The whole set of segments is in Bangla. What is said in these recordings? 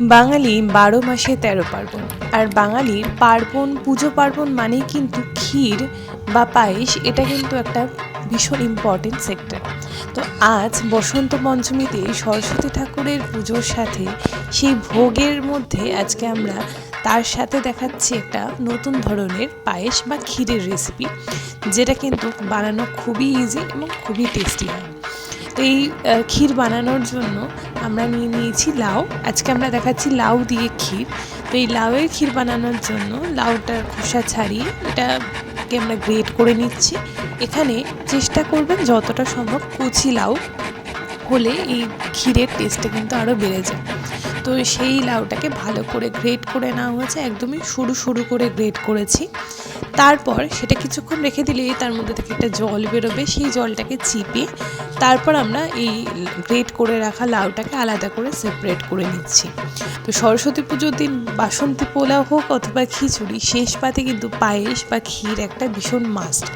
বাঙালি বারো মাসে তেরো পার্বণ। আর বাঙালির পার্বণ, পুজো পার্বণ মানেই কিন্তু ক্ষীর বা পায়েস, এটা কিন্তু একটা ভীষণ ইম্পর্টেন্ট সেক্টর তো আজ বসন্ত পঞ্চমীতে সরস্বতী ঠাকুরের পুজোর সাথে সেই ভোগের মধ্যে আজকে আমরা তার সাথে দেখাচ্ছি একটা নতুন ধরনের পায়েস বা ক্ষীরের রেসিপি যেটা কিন্তু বানানো খুবই ইজি এবং খুবই টেস্টি হয়। তো এই ক্ষীর বানানোর জন্য আমরা নিয়ে নিয়েছি লাউ। আজকে আমরা দেখাচ্ছি লাউ দিয়ে ক্ষীর। তো এই লাউয়ের ক্ষীর বানানোর জন্য লাউটার খোসা ছাড়িয়ে এটাকে আমরা গ্রেট করে নিচ্ছি। এখানে চেষ্টা করবেন যতটা সম্ভব কচি লাউ হলে এই ক্ষীরের টেস্টটা কিন্তু আরও বেড়ে যায়। তো সেই লাউটাকে ভালো করে গ্রেট করে নেওয়া হয়েছে। একদমই সরু সরু করে গ্রেট করেছি। তারপর সেটা কিছুক্ষণ রেখে দিলেই তার মধ্যে থেকে একটা জল বেরোবে, সেই জলটাকে চিপে তারপর আমরা এই গ্রেট করে রাখা লাউটাকে আলাদা করে সেপারেট করে নিচ্ছি। তো সরস্বতী পুজোর দিন বাসন্তী পোলাও হোক অথবা খিচুড়ি, শেষ পাতে কিন্তু পায়েস বা ক্ষীর একটা ভীষণ মাস্ট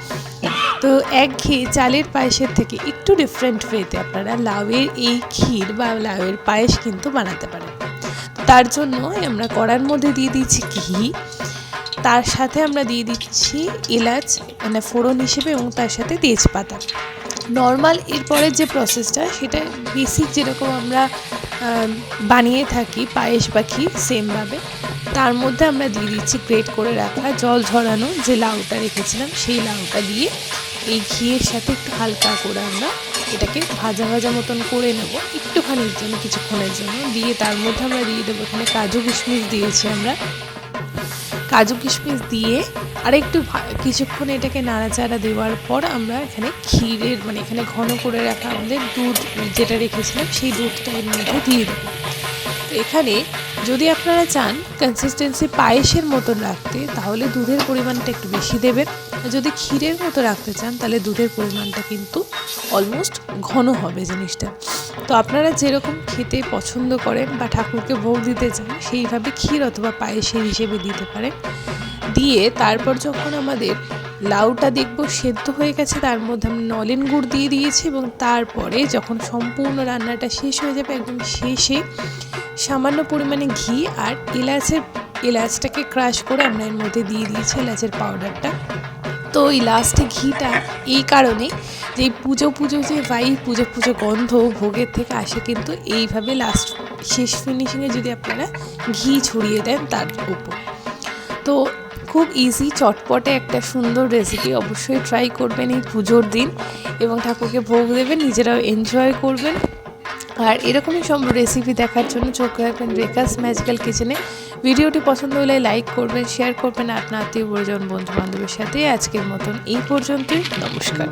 তো এক একঘেয়ে চালের পায়েসের থেকে একটু ডিফারেন্ট ওয়েতে আপনারা লাউয়ের এই ক্ষীর বা লাউয়ের পায়েস কিন্তু বানাতে পারেন। তার জন্য আমরা কড়ার মধ্যে দিয়ে দিচ্ছি ঘি তার সাথে আমরা দিয়ে দিচ্ছি এলাচ মানে ফোড়ন হিসেবে এবং তার সাথে তেজপাতা। নর্মাল এরপরের যে প্রসেসটা সেটা বেসিক যেরকম আমরা বানিয়ে থাকি, পায়েস বা ক্ষীর সেমভাবে তার মধ্যে আমরা দিয়ে দিচ্ছি গ্রেট করে রাখা জল ঝরানো যে লাউটা রেখেছিলাম, সেই লাউটা দিয়ে এই ঘিয়ের সাথে একটু হালকা করে আমরা এটাকে ভাজা ভাজা মতন করে নেব, একটুখানির জন্য, কিছুক্ষণের জন্য। দিয়ে তার মধ্যে আমরা দিয়ে দেবো এখানে কাজু কিশমিশ দিয়েছি আমরা। কাজু কিশমিশ দিয়ে আর একটু কিছুক্ষণ এটাকে নাড়াচাড়া দেওয়ার পর আমরা এখানে ক্ষীরের মানে এখানে ঘন করে রাখা আমাদের দুধ, যেটা রেখেছিলাম, সেই দুধটা এর মধ্যে দিয়ে দেবো। এখানে যদি আপনারা চান কনসিস্টেন্সি পায়েসের মতন রাখতে, তাহলে দুধের পরিমাণটা একটু বেশি দেবেন। যদি ক্ষীরের মতো রাখতে চান, তাহলে দুধের পরিমাণটা কিন্তু অলমোস্ট ঘন হবে জিনিসটা। তো আপনারা যেরকম খেতে পছন্দ করেন বা ঠাকুরকে ভোগ দিতে চান, সেইভাবে ক্ষীর অথবা পায়েসের হিসেবে দিতে পারেন। দিয়ে তারপর যখন আমাদের লাউটা দেখব সেদ্ধ হয়ে গেছে, তার মধ্যে আমি নলেন গুড় দিয়ে দিয়েছি এবং তারপরে যখন সম্পূর্ণ রান্নাটা শেষ হয়ে যাবে, একদম শেষে সামান্য পরিমাণে ঘি আর এলাচের, এলাচটাকে ক্রাশ করে আমরা এর মধ্যে দিয়ে দিয়েছি এলাচের পাউডারটা তো এই লাস্টে ঘিটা এই কারণে যে পুজো পুজো যে ভাই পুজো পুজো গন্ধ ভোগের থেকে আসে কিন্তু এইভাবে লাস্ট শেষ ফিনিশিংয়ে যদি আপনারা ঘি ছড়িয়ে দেন তার উপর। তো খুব ইজি চটপটে একটা সুন্দর রেসিপি অবশ্যই ট্রাই করবেন এই পুজোর দিন এবং ঠাকুরকে ভোগ দেবেন, নিজেরাও এনজয় করবেন। আর এরকমই সব রেসিপি দেখার জন্য চোখ রাখবেন রেখাস ম্যাজিক্যাল কিচেনে ভিডিওটি পছন্দ হলে লাইক করবেন শেয়ার করবেন, আপনার আত্মীয় পরিজন বন্ধু বান্ধবের সাথে আজকের মতন এই পর্যন্তই। নমস্কার।